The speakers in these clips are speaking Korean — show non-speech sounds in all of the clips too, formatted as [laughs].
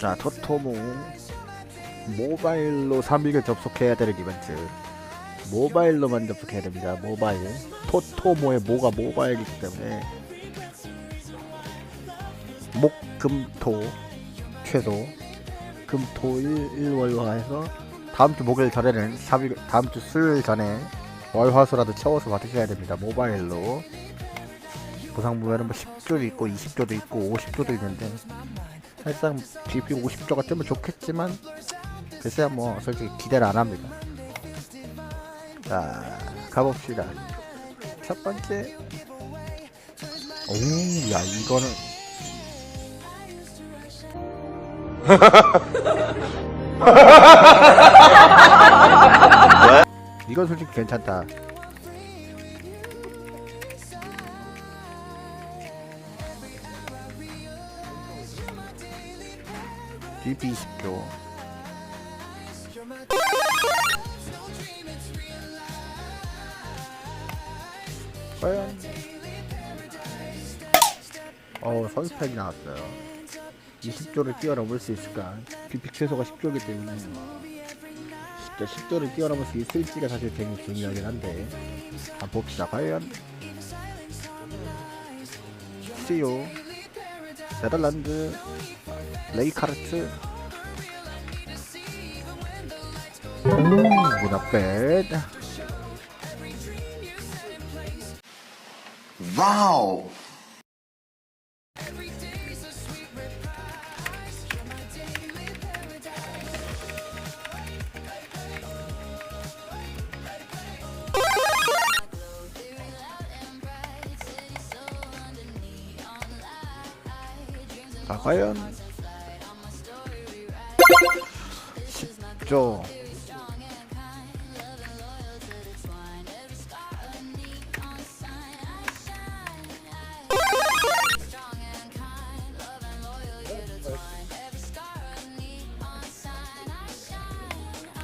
자, 토토모 모바일로 3일을 접속해야 되는 이벤트. 모바일로만 접속해야 됩니다. 모바일. 토토모의 모가 모바일이기 때문에 목, 금, 토 최소 금, 토, 일, 일, 월화 해서 다음 주 목요일 전에는 3일, 다음 주 수요일 전에 월화수라도 채워서 받으셔야 됩니다. 모바일로. 보상 보면은 뭐 10조도 있고 20조도 있고 50조도 있는데 사실상 GP 50조가 뜨면 좋겠지만 글쎄야 뭐 솔직히 기대를 안 합니다. 자 가봅시다. 첫 번째 오야 이거는 [laughs] 이건 솔직히 괜찮다. 20조 과연? 어 선스팩이 나왔어요. 20조를 뛰어넘을 수 있을까? BP 최소가 10조이기 때문에. 진짜 10조를 뛰어넘을 수 있을지가 사실 굉장히 중요하긴 한데. 한번 봅시다 과연. CEO 네덜란드 레이카르트 bad. Wow! 자, 과연 10조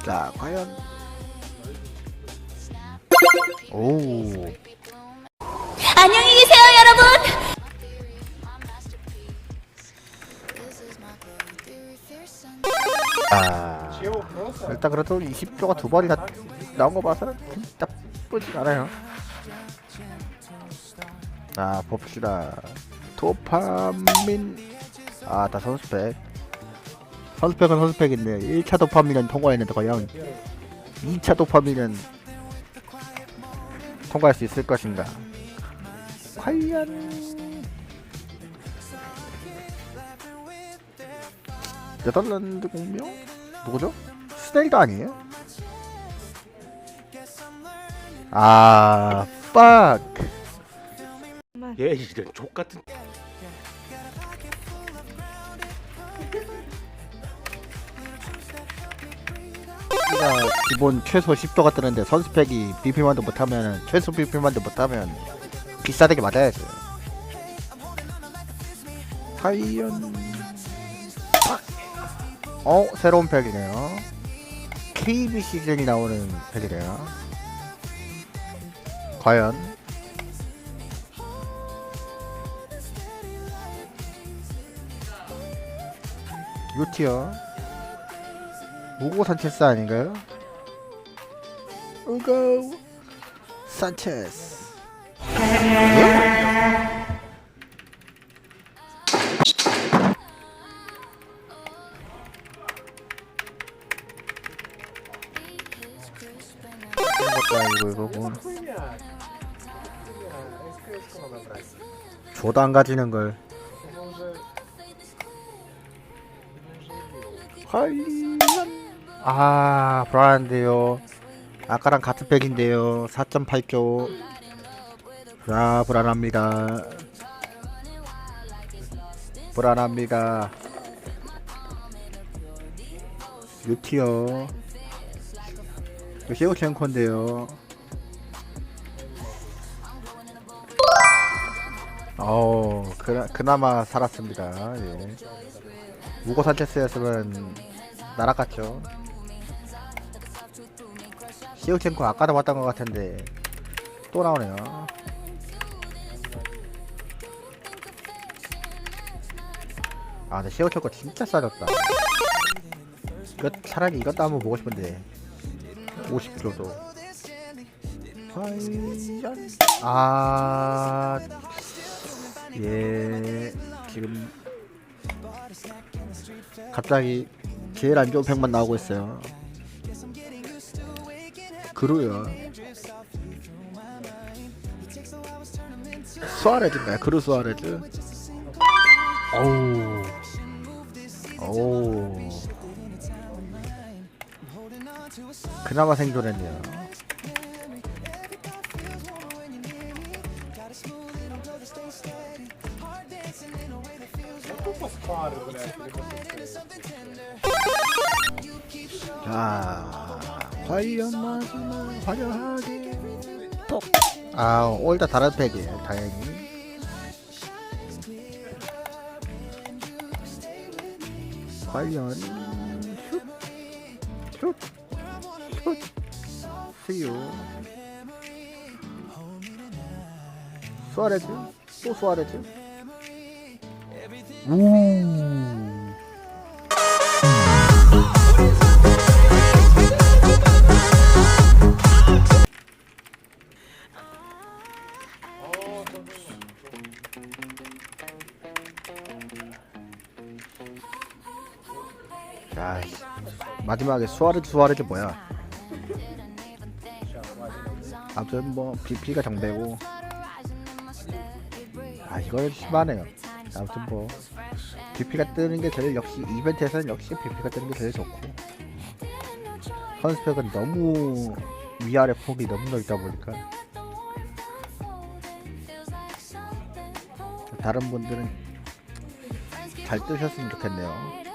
자, 과연. 오. 안녕히 계세요, 여러분. 아, 일단 그래도 20조가 두 번이나 나온 거 봐서는 나쁘지 않아요. 자, 봅시다. 도파민. 아, 다 선수팩. 선수팩은 선수팩인데, 1차 도파민은 통과했는데, 과연 2차 도파민은 통과할 수 있을 것인가? 과연. 네덜란드 공명? 누구죠? 스넬도 아니에요? 아, fuck. 얘 이런 족 같은 우리가 기본 최소 10도가 뜨는데 선수팩이 BP만도 못하면 최소 BP만도 못하면 비싸대게 맞아야지. 하이언. 어 새로운 팩이네요. KB 시즌이 나오는 팩이래요. 과연 유티어 우고 산체스 아닌가요? 우고 산체스 아니고 이거고. 조도 안 가지는 걸. 하이란 아 불안한데요. 아까랑 같은 백인데요. 4.8조 아 불안합니다. 불안합니다. 유티어 이거 시오첸코인데요 어 그나, 그나마 살았습니다 예. 우고 산체스였으면 날아갔죠 시오첸코 아까도 봤던 것 같은데 또 나오네요 아, 근데 시어철 거 진짜 싸졌다. 이거 차라리 이것도 한번 보고 싶은데. 50kg도. 과연 아, 예, 지금 갑자기 제일 안 좋은 팩만 나오고 있어요. 그루요. 수아레즈인가요? 그루 수아레즈? 어우. 어우. 그나마 생존했네요. 자, 과연 마지막 화려하게 톡. 아, 오늘 다 다른 팩이에요. 다행히. 과연 슛, 슛, 슛, 수유. 수아레즈, 또 수아레즈. 우. 야, 씨. 마지막에 수아레즈 수아레즈 뭐야? 아무튼 뭐 BP가 정배고 아 이거 심하네요. 아무튼 뭐 BP가 뜨는 게 제일 역시 이벤트에서는 역시 BP가 뜨는 게 제일 좋고 컨스펙은 너무 위아래 폭이 너무 넓다 보니까 다른 분들은 잘 뜨셨으면 좋겠네요.